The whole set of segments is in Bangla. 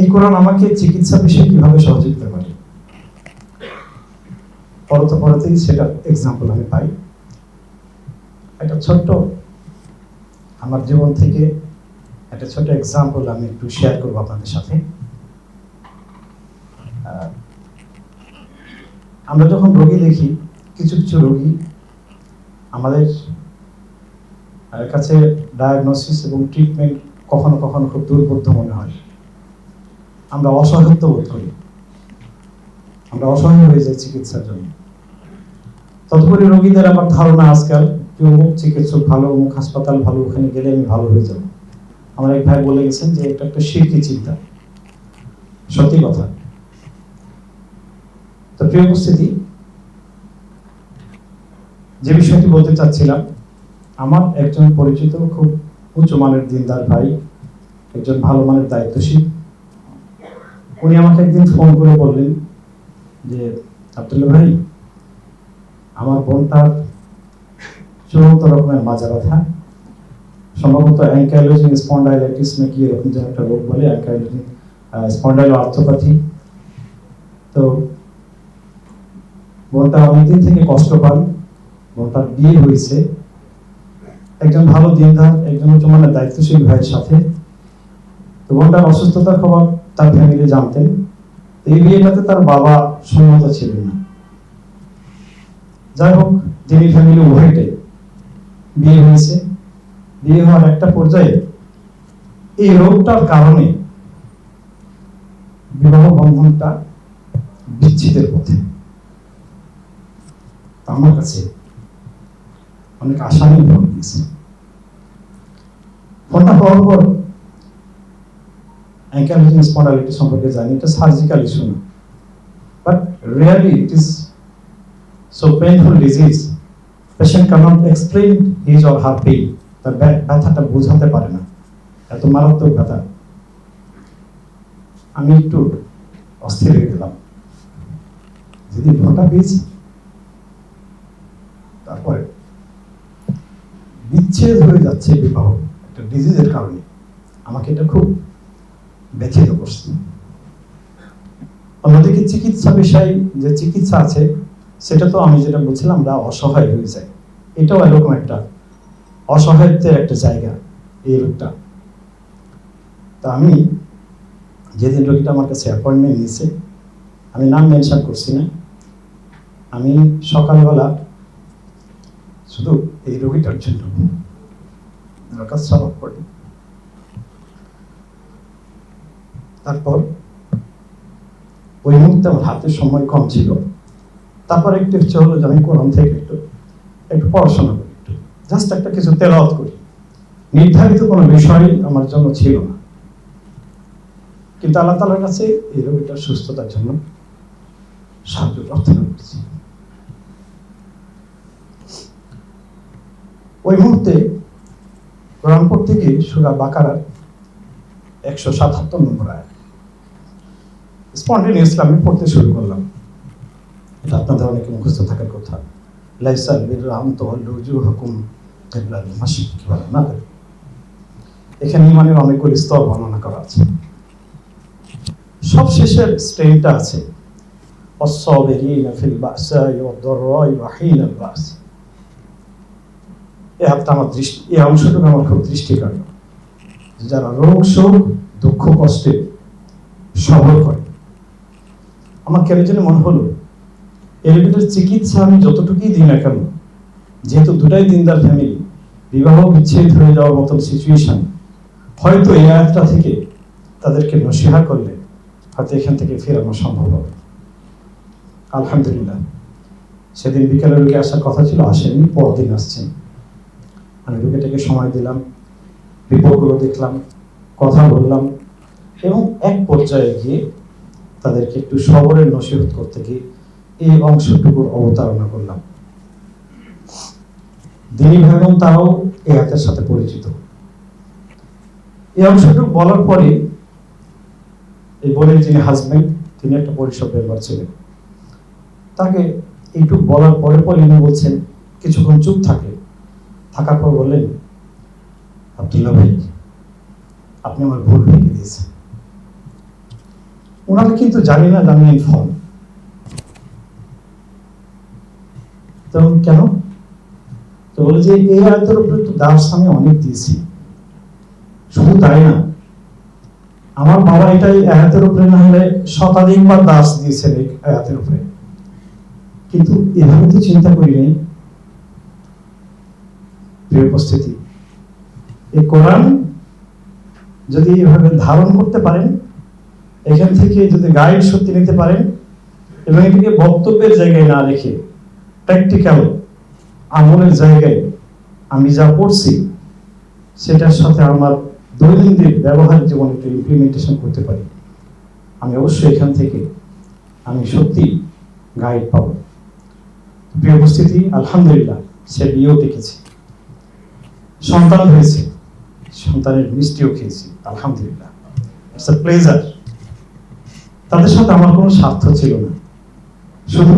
এই কোরআন আমাকে চিকিৎসা বিষয়ে কীভাবে সহযোগিতা করে? পরতে পরতেই সেটা এক্সাম্পল আমি পাই। একটা ছোট্ট, আমার জীবন থেকে একটা ছোট এক্সাম্পল আমি একটু শেয়ার করব আপনাদের সাথে। আমরা যখন রোগী দেখি, কিছু কিছু রোগী আমাদের কাছে ডায়াগনোসিস এবং ট্রিটমেন্ট কখনো কখনো খুব দুর্বোধ্য মনে হয়। আমরা অসহায়ত্ব বোধ করি। আমরা অসহায় হয়ে যাই চিকিৎসার জন্য। তদুপরি রোগীদের আমার ধারণা আজকাল যে অমুক চিকিৎসক ভালো অমুক হাসপাতাল ভালো, ওখানে গেলে আমি ভালো হয়ে যাব। আমার এক ভাই বলে গেছেন যে, এটা একটা শিরকি চিন্তা। সত্যি কথা। তো প্রিয় উপস্থিতি, যে বিষয়টি বলতে চাচ্ছিলাম, আমার একজন পরিচিত, খুব উচ্চ মানের দিনদার ভাই, একজন ভালো মানের দায়িত্বশীল উনি আমাকে একদিন ফোন করে বললেন যে, আব্দুল্লাহ ভাই, আমার বোনটার চূড়ান্ত রকমের মাজা ব্যথা। সম্ভবত অ্যাঙ্কাইলোজিং স্পন্ডাইলাইটিস নাকি এরকম যেন একটা রোগ বলে অ্যাঙ্কাইলোজিং স্পন্ডাইলো আর্থোপ্যাথি তো বোনটা অনেকদিন থেকে কষ্ট পান বোনটার বিয়ে হয়েছে। একজন ভালো দিনদার, একজন উচ্চমানের দায়িত্বশীল ভাইয়ের সাথে। তো বোনটার অসুস্থতার খবর তার ফ্যামিলি জানতেন। এই বিয়েটাতে তার বাবা সম্মত ছিলেন না। যাই হোক, যিনি ফ্যামিলি উভয়টে বিয়ে হয়েছে, বিয়ে হওয়ার একটা পর্যায়ে এই রোগটার কারণে বিবাহ বন্ধনটা বিচ্ছেদের পথে। আমার কাছে অনেক আশা নিয়ে দিয়েছে ফোনটা পাওয়ার পর অ্যাঙ্কালোজিং স্পন্ডালিটি সম্পর্কে জানি, এটা সার্জিক্যাল ইস্যু না but really it is so painful disease patient cannot explain his or her pain তার ব্যা- ব্যথাটা বোঝাতে পারে না। এত মারাত্মক ব্যথা। আমি একটু অস্থির হয়ে গেলাম। যদি ভোটা পেয়েছি, তারপরে বিচ্ছেদ হয়ে যাচ্ছে বিবাহ। একটা ডিজিজের কারণে। আমাকে এটা খুব ব্যথিত করছে অন্যদিকে চিকিৎসা বিষয়, যে চিকিৎসা আছে, সেটা তো আমি যেটা বলছিলাম, আমরা অসহায় হয়ে যাই। এটাও এরকম একটা অসহায়ত্বের একটা জায়গা, এই রোগটা। তা আমি যেদিন রোগীটা আমার কাছে অ্যাপয়েন্টমেন্ট নিয়েছে, আমি নাম মেনশন করছি না। আমি সকালবেলা শুধু এই রোগীটার জন্য দরকার সলভ করি তারপর ওই মুহূর্তে আমার হাতে সময় কম ছিল। তারপর একটু ইচ্ছে হলো যে আমি কোরআন থেকে একটু একটু পড়াশোনা করি, একটু জাস্ট একটা কিছু তেলাওয়াত করি। নির্ধারিত কোনো বিষয় আমার জন্য ছিল না। কিন্তু আল্লাহ তালার কাছে এই রোগীটার সুস্থতার জন্য সাহায্য প্রার্থনা করছি। ওই মুহূর্তে কোরআন থেকে সুরা বাকারার একশো সাতাত্তর নম্বর আয় স্পন্টেনিয়াসলি আমি পড়তে শুরু করলাম এটা আপনাদের অনেকে মুখস্থ থাকার কথা লাইসাল বীর রাম তহল্লু জু হুকুম কেবলাল মাসিক কি বলে না এখানে ইমানের অনেকগুলি স্তর বর্ণনা করা আছে সব শেষের স্ট্রেনটা আছে الصابرين في البأساء والضراء وحين البأس এই হাতটা আমার দৃষ্টি এই অংশটুকু আমার খুব দৃষ্টিকার্য যারা রোগ শোক দুঃখ কষ্টে সবল করে আমার কেন যেন মনে হলো এর ভিতরে চিকিৎসা আমি যতটুকুই দিই না কেন, যেহেতু দুটাই দিনদার ফ্যামিলি বিবাহ বিচ্ছেদ হয়ে যাওয়ার মতন সিচুয়েশন হয়তো এই আয়াতটা থেকে তাদেরকে নসিহা করলে হয়তো এখান থেকে ফেরানো সম্ভব হবে। আলহামদুলিল্লাহ, সেদিন বিকেলে রোগী আসার কথা ছিল, আসেনি, পরদিন আসছেন আমি রোগীটাকে সময় দিলাম রিপোর্টগুলো দেখলাম, কথা বললাম, এবং এক পর্যায়ে গিয়ে তাদেরকে একটু সবরের নসিহত করতে গিয়ে এই অংশটুকুর অবতারণা করলাম। দিনী ভাগন তারাও এই হাতের সাথে পরিচিত। এই অংশটুকু বলার পরে এই বোনের যিনি হাজবেন্ড, তিনি একটা পরিষদ মেম্বার ছিলেন। তাকে একটু বলার পরে পরে ইনি বলছেন, কিছুক্ষণ চুপ থাকে। থাকার পর বললেন, আব্দুল্লাহ ভাই, আপনি আমার ভুল ভেঙে দিয়েছেন। ওনারা কিন্তু জানি না আমি ইনফর্ম তো কেন? তো বলে যে এই আয়তের উপরে তো দাস আমি অনেক দিয়েছি। শুধু তাই না, আমার বাবা এটাই আয়াতের উপরে না হলে শতাধিকবার দাস দিয়েছেন এই আয়াতের উপরে। কিন্তু এভাবে তো চিন্তা করি নাই। প্রিয় উপস্থিতি, এই কোরআন যদি এভাবে ধারণ করতে পারেন এখান থেকে যদি গাইড সত্যি নিতে পারেন এবং এটিকে বক্তব্যের জায়গায় না রেখে প্র্যাকটিক্যাল আমলের জায়গায় আমি যা পড়ছি সেটার সাথে আমার দৈনন্দিন ব্যবহারিক জীবনে একটু ইমপ্লিমেন্টেশন করতে পারি। আমি অবশ্যই এখান থেকে আমি সত্যি গাইড পাবো। প্রিয় উপস্থিতি, আলহামদুলিল্লাহ, সে বিয়েও টেকেছে সন্তান হয়েছে, সন্তানের মিষ্টিও খেয়েছি, আলহামদুলিল্লাহ। ইটস এ প্লেজার তাদের সাথে আমার কোনো স্বার্থ ছিল না। শুধু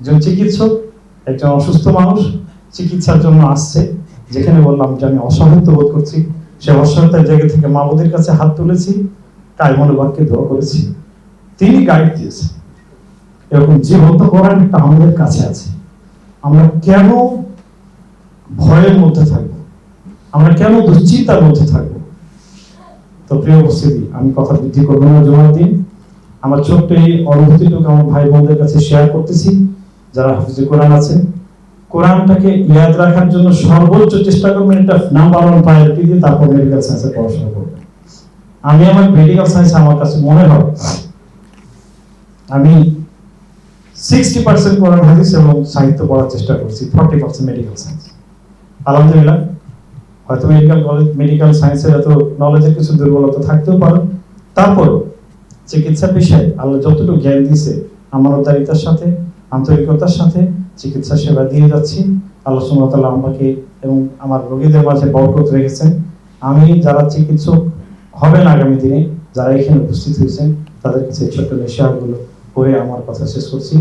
একজন চিকিৎসক, একজন অসুস্থ মানুষ চিকিৎসার জন্য আসছে, যেখানে বললাম যে আমি অসহায়ত্ব বোধ করছি। সে অসহায়তার জায়গা থেকে মাবুদের কাছে হাত তুলেছি, তাই মনোবাক্যে দোয়া করেছি। তিনি গাইড দিয়েছে। এরকম জীবন্ত করার একটা আমাদের কাছে আছে। আমরা কেন ভয়ের মধ্যে থাকব? আমরা কেন দুশ্চিন্তার মধ্যে থাকব? তো প্রিয় উপস্থিতি, আমি কথা বৃদ্ধি করব না জমার দিন। আমার ছোট্ট এই অনুভূতিটুকু আমার ভাই বোনদের কাছে শেয়ার করতেছি, যারা হাফিজে কোরআন আছে। কোরআনটাকে ইয়াদ রাখার জন্য সর্বোচ্চ চেষ্টা করবেন এটা নাম্বার ওয়ান প্রায়োরিটি দিয়ে তারপর মেডিকেল সায়েন্সে পড়াশোনা করবেন। আমি আমার মেডিকেল সায়েন্স আমার কাছে মনে হয়, আমি সিক্সটি পার্সেন্ট কোরআন, হাদিস এবং সাহিত্য পড়ার চেষ্টা করছি ফর্টি পার্সেন্ট মেডিকেল সায়েন্স আলহামদুলিল্লাহ, হয়তো মেডিকেল কলেজ মেডিকেল সায়েন্সের এত নলেজের কিছু দুর্বলতা থাকতেও পারে। তারপর চিকিৎসা বিষয়ে আল্লাহ যতটুকু জ্ঞান দিয়েছে, আমানতদারিতার সাথে, আন্তরিকতার সাথে চিকিৎসা সেবা দিয়ে যাচ্ছি। আল্লাহ সুমতাল্লাহ আমাকে এবং আমার রোগীদের মাঝে বরকত রেখেছেন। আমি যারা চিকিৎসক হবেন আগামী দিনে, যারা এখানে উপস্থিত হয়েছেন তাদের কাছে ছোট্ট নেশাগুলো করে আমার কথা শেষ করছি।